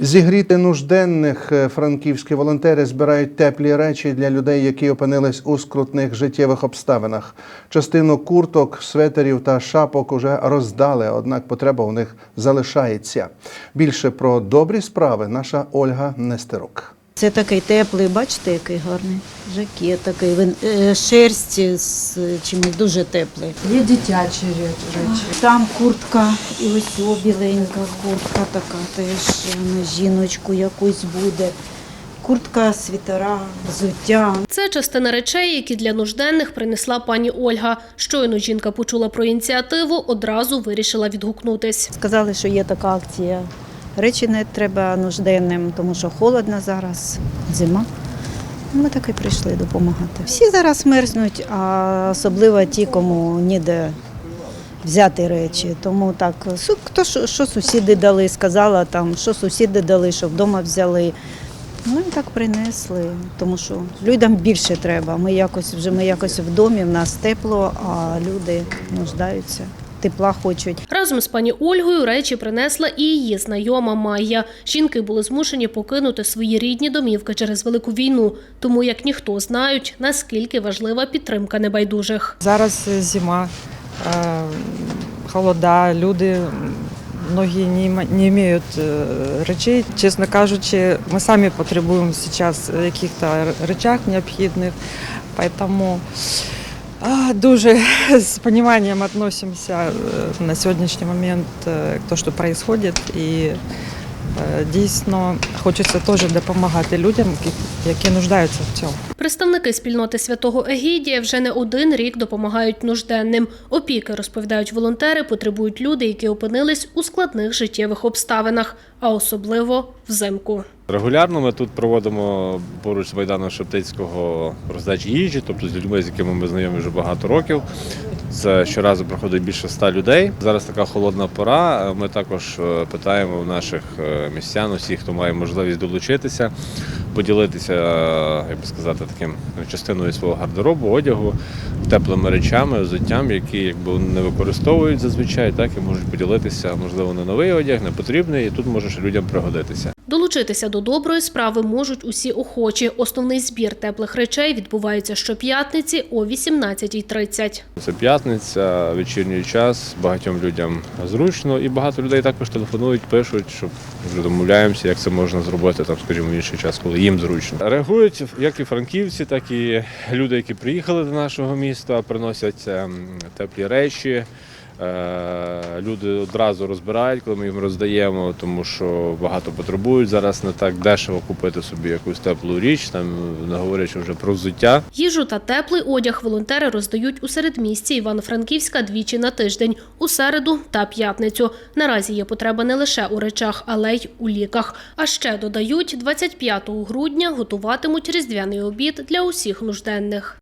Зігріти нужденних е, франківські волонтери збирають теплі речі для людей, які опинились у скрутних життєвих обставинах. Частину курток, светерів та шапок уже роздали, однак потреба у них залишається. Більше про добрі справи наша Ольга Нестерук. Це такий теплий, бачите, який гарний жакет такий. Він е, шерсть з чимось дуже теплий. Є дитячі речі. Там куртка, і ось о, біленька куртка така теж на жіночку якусь буде. Куртка, світера, взуття. Це частина речей, які для нужденних принесла пані Ольга. Щойно жінка почула про ініціативу, одразу вирішила відгукнутись. Сказали, що є така акція. Речі не треба нужденним, тому що холодно зараз, зима. Ми так і прийшли допомагати. Всі зараз мерзнуть, а особливо ті, кому ніде взяти речі. Тому так, хто що, сусіди дали, сказала там, що сусіди дали, що вдома взяли. Ну і так принесли, тому що людям більше треба. Ми якось вже ми якось в домі, в нас тепло, а люди нуждаються, тепла хочуть. Разом з пані Ольгою речі принесла і її знайома Майя. Жінки були змушені покинути свої рідні домівки через велику війну, тому як ніхто знають, наскільки важлива підтримка небайдужих. Зараз е, зима, е, холода, люди многие не, не имеют е, речей. Чесно кажучи, ми самі потребуємо зараз якихось речах необхідних, поэтому дуже з пониманием відносимося е, на сьогоднішній момент е, к то, що происходит, е, дійсно хочеться теж допомагати людям, які- які нуждаються в цьому. Представники спільноти святого Егідія вже не один рік допомагають нужденним. Опіки, розповідають волонтери, потребують люди, які опинились у складних життєвих обставинах, а особливо взимку. Регулярно ми тут проводимо поруч з Майданом Шептицького роздачі їжі, тобто з людьми, з якими ми знайомі вже багато років. Це щоразу проходить більше ста людей. Зараз така холодна пора. Ми також е, питаємо в наших е, містян, усіх, хто має можливість долучитися, поділитися, е, як би сказати, таким частиною свого гардеробу, одягу, теплими речами, взуттям, які якби не використовують зазвичай, так і можуть поділитися, можливо, на новий одяг, не потрібний, і тут може людям пригодитися. Долучитися до доброї справи можуть усі охочі. Основний збір теплих речей відбувається щоп'ятниці о 18.30. Це п'ятниця, вечірній час. Багатьом людям зручно, і багато людей також телефонують, пишуть, щоб вже домовляємося, як це можна зробити там, скажімо, в інший час, коли їм зручно. Реагують як і франківці, так і люди, які приїхали до нашого міста, приносять ем, теплі речі. Люди одразу розбирають, коли ми їм роздаємо, тому що багато потребують. Зараз не так дешево купити собі якусь теплу річ, там не говорячи вже про взуття. Їжу та теплий одяг волонтери роздають у середмісті Івано-Франківська двічі на тиждень у середу та п'ятницю. Наразі є потреба не лише у речах, але й у ліках. А ще додають, 25 грудня готуватимуть різдвяний обід для усіх нужденних.